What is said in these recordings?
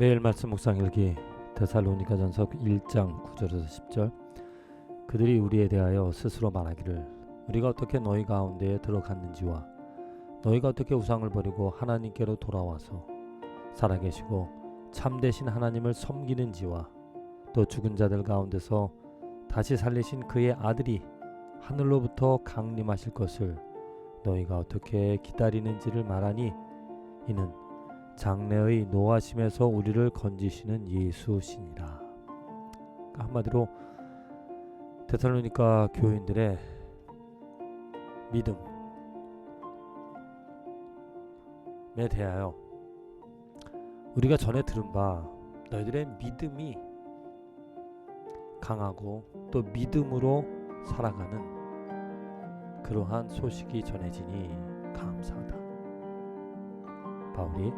매일 말씀 묵상 일기 데살로니가 전서 1장 9절에서 10절. 그들이 우리에 대하여 스스로 말하기를 우리가 어떻게 너희 가운데에 들어갔는지와 너희가 어떻게 우상을 버리고 하나님께로 돌아와서 살아계시고 참되신 하나님을 섬기는지와 또 죽은 자들 가운데서 다시 살리신 그의 아들이 하늘로부터 강림하실 것을 너희가 어떻게 기다리는지를 말하니 이는 장래의 노하심에서 우리를 건지시는 예수시니라. 그러니까 한마디로 데살로니가 교인들의 믿음에 대하여 우리가 전에 들은 바 너희들의 믿음이 강하고 또 믿음으로 살아가는 그러한 소식이 전해지니 감사하다. 바울이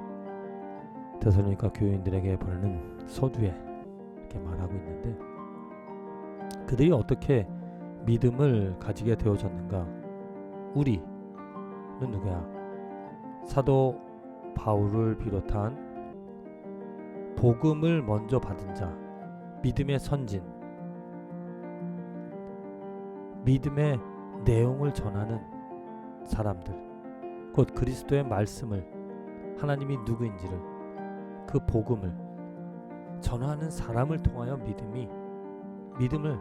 데살로니가 교인들에게 보내는 서두에 이렇게 말하고 있는데 그들이 어떻게 믿음을 가지게 되어졌는가? 우리는 누구야? 사도 바울을 비롯한 복음을 먼저 받은 자, 믿음의 선진, 믿음의 내용을 전하는 사람들, 곧 그리스도의 말씀을 하나님이 누구인지를 그 복음을 전하는 사람을 통하여 믿음이 믿음을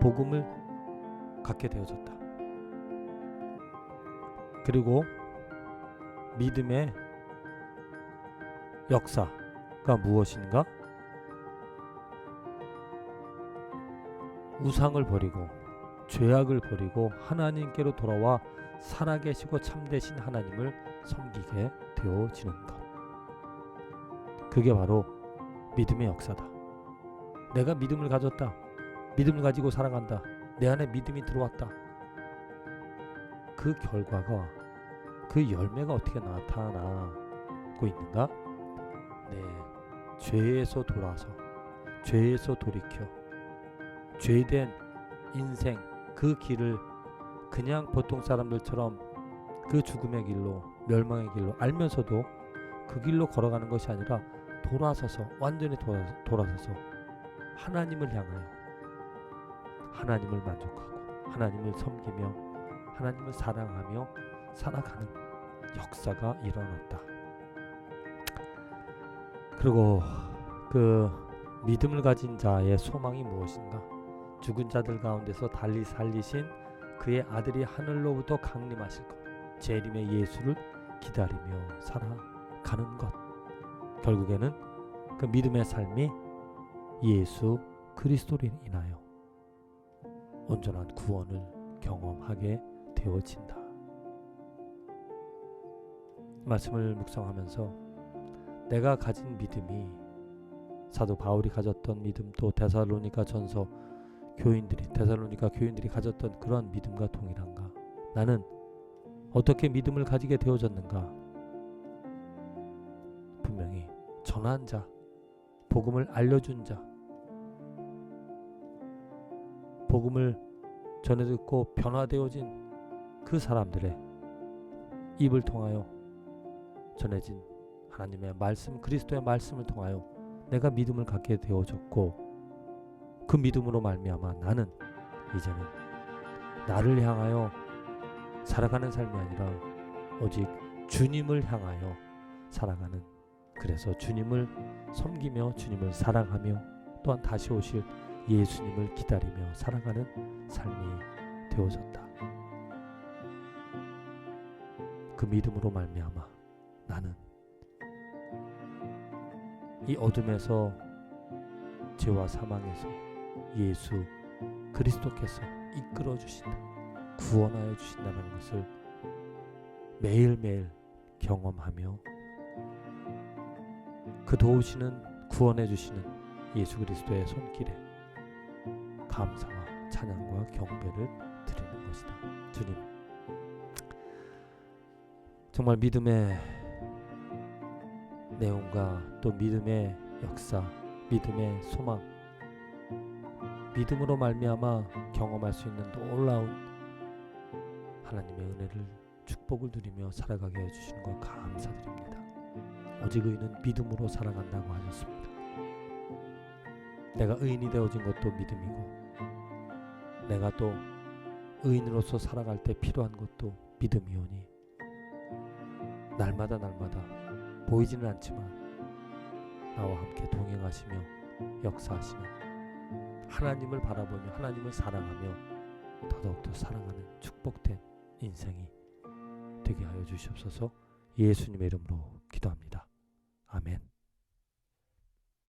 복음을 갖게 되어졌다. 그리고 믿음의 역사가 무엇인가? 우상을 버리고 죄악을 버리고 하나님께로 돌아와 살아계시고 참되신 하나님을 섬기게 되어지는 것. 그게 바로 믿음의 역사다. 내가 믿음을 가졌다. 믿음을 가지고 살아간다. 내 안에 믿음이 들어왔다. 그 결과가 그 열매가 어떻게 나타나고 있는가? 네. 죄에서 돌아서 죄에서 돌이켜 죄된 인생 그 길을 그냥 보통 사람들처럼 그 죽음의 길로 멸망의 길로 알면서도 그 길로 걸어가는 것이 아니라 돌아서서 완전히 돌아, 돌아서서 하나님을 향하여 하나님을 만족하고 하나님을 섬기며 하나님을 사랑하며 살아가는 역사가 일어났다. 그리고 그 믿음을 가진 자의 소망이 무엇인가? 죽은 자들 가운데서 달리 살리신 그의 아들이 하늘로부터 강림하실 것, 재림의 예수를 기다리며 살아가는 것. 결국에는 그 믿음의 삶이 예수 그리스도로 인하여 온전한 구원을 경험하게 되어진다. 말씀을 묵상하면서 내가 가진 믿음이 사도 바울이 가졌던 믿음 또 데살로니가 전서 교인들이 데살로니가 교인들이 가졌던 그러한 믿음과 동일한가? 나는 어떻게 믿음을 가지게 되어졌는가? 전한 자, 복음을 알려준 자, 복음을 전해 듣고 변화되어진 그 사람들의 입을 통하여 전해진 하나님의 말씀, 그리스도의 말씀을 통하여 내가 믿음을 갖게 되어졌고 그 믿음으로 말미암아 나는 이제는 나를 향하여 살아가는 삶이 아니라 오직 주님을 향하여 살아가는 그래서 주님을 섬기며 주님을 사랑하며 또한 다시 오실 예수님을 기다리며 살아가는 삶이 되어졌다. 그 믿음으로 말미암아 나는 이 어둠에서 죄와 사망에서 예수 그리스도께서 이끌어 주신다. 구원하여 주신다는 것을 매일매일 경험하며 그 도우시는 구원해 주시는 예수 그리스도의 손길에 감사와 찬양과 경배를 드리는 것이다. 주님 정말 믿음의 내용과 또 믿음의 역사, 믿음의 소망, 믿음으로 말미암아 경험할 수 있는 놀라운 하나님의 은혜를 축복을 누리며 살아가게 해주시는 것 감사드립니다. 오직 의인은 믿음으로 살아간다고 하셨습니다. 내가 의인이 되어진 것도 믿음이고 내가 또 의인으로서 살아갈 때 필요한 것도 믿음이오니 날마다 날마다 보이지는 않지만 나와 함께 동행하시며 역사하시는 하나님을 바라보며 하나님을 사랑하며 더더욱더 사랑하는 축복된 인생이 되게 하여 주시옵소서 예수님의 이름으로 기도합니다. 아멘.